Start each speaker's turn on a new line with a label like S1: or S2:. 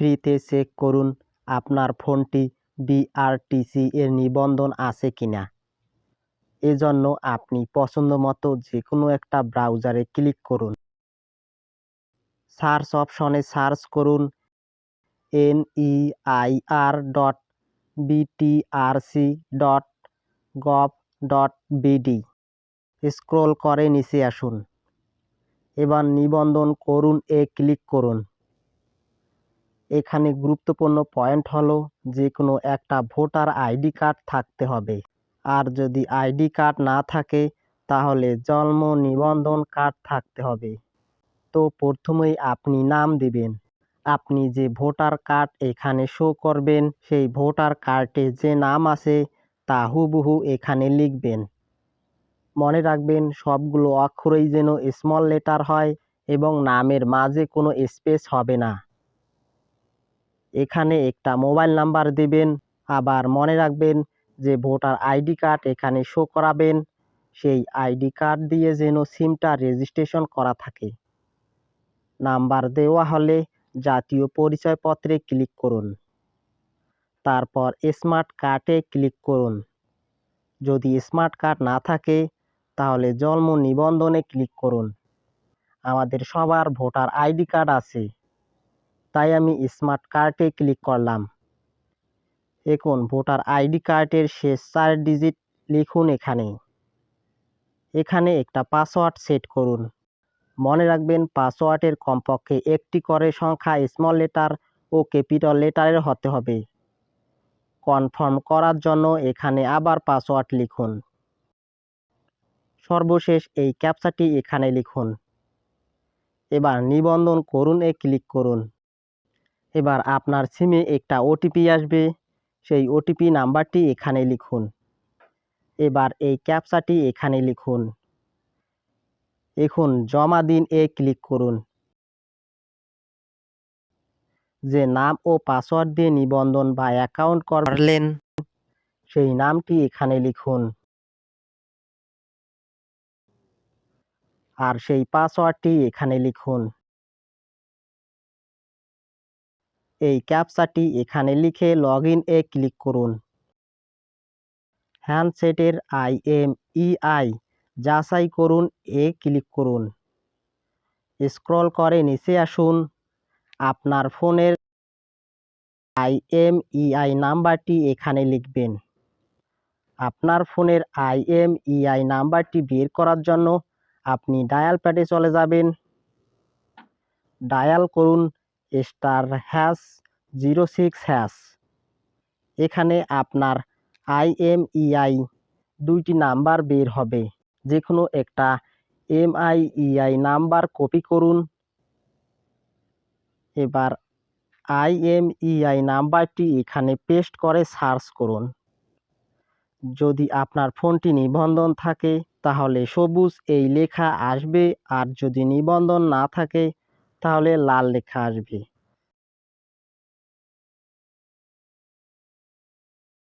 S1: ফ্রিতে চেক করুন আপনার ফোনটি বিআরটিসি এর নিবন্ধন আছে কিনা। এজন্য আপনি পছন্দ মতো যে কোনো একটা ব্রাউজারে ক্লিক করুন। সার্চ অপশনে সার্চ করুন N NEIR dot BTRC dot gov dot BD scroll করে নিচে আসুন। এবার নিবন্ধন করুন এ ক্লিক করুন। এখানে গুরুত্বপূর্ণ পয়েন্ট হলো যে কোনো একটা ভোটার আইডি কার্ড থাকতে হবে। আর যদি আইডি কার্ড না থাকে, তাহলে জন্ম নিবন্ধন কার্ড থাকতে হবে। তো প্রথমেই আপনি নাম দিবেন। আপনি যে ভোটার কার্ড এখানে শো করবেন, সেই ভোটার কার্ডে যে নাম আছে, তা হুবহু এখানে লিখবেন। মনে রাখবেন, সবগুলো অক্ষরই যেন স্মল লেটার হয় এবং নামের মাঝে কোনো স্পেস হবে না। এখানে একটা মোবাইল নাম্বার দেবেন, আবার মনে রাখবেন যে ভোটার আইডি কার্ড এখানে শো করাবেন, সেই আইডি কার্ড দিয়ে যেন সিমটা রেজিস্ট্রেশন করা থাকে। নাম্বার দেওয়া হলে জাতীয় পরিচয়পত্রে ক্লিক করুন। তারপর স্মার্ট কার্ডে ক্লিক করুন। যদি স্মার্ট কার্ড না থাকে, তাহলে জন্ম নিবন্ধনে ক্লিক করুন। আমাদের সবার ভোটার আইডি কার্ড আছে। তাই আমি স্মার্ট কার্ডে ক্লিক করলাম। এখন ভোটার আইডি কার্ডের শেষ চার ডিজিট লিখুন এখানে। এখানে একটা পাসওয়ার্ড সেট করুন। মনে রাখবেন পাসওয়ার্ডের কমপক্ষে একটি করে সংখ্যা স্মল লেটার ও ক্যাপিটাল লেটারের হতে হবে। কনফার্ম করার জন্য এখানে আবার পাসওয়ার্ড লিখুন। সর্বশেষ এই ক্যাপচাটি এখানে লিখুন। এবার নিবন্ধন করুন এ ক্লিক করুন। এবার আপনার সিমে একটা ওটিপি আসবে। সেই ওটিপি নাম্বারটি এখানে লিখুন। এবার এই ক্যাপচাটি এখানে লিখুন। এখন জমা দিন এ ক্লিক করুন। যে নাম ও পাসওয়ার্ড দিয়ে নিবন্ধন বা অ্যাকাউন্ট করলেন সেই নামটি এখানে লিখুন। আর সেই পাসওয়ার্ডটি এখানে লিখুন। এই ক্যাপচাটি এখানে লিখে লগ এ ক্লিক করুন। হ্যান্ডসেটের আইএমইআই যাচাই করুন, এ ক্লিক করুন। স্ক্রল করে নিচে আসুন। আপনার ফোনের আইএমইআই নাম্বারটি এখানে লিখবেন। আপনার ফোনের আইএমইআই নাম্বারটি বের করার জন্য আপনি ডায়াল প্যাডে চলে যাবেন। ডায়াল করুন star hash zero six hash. এখানে আপনার আইএমইআই দুইটি নাম্বার বের হবে। যে কোনো একটা এমআইইআই নাম্বার কপি করুন। এবার আইএমইআই নাম্বারটি এখানে পেস্ট করে সার্চ করুন। যদি আপনার ফোনটি নিবন্ধন থাকে, তাহলে সবুজ এই লেখা আসবে। আর যদি নিবন্ধন না থাকে তাহলে লাল লেখা আসবে।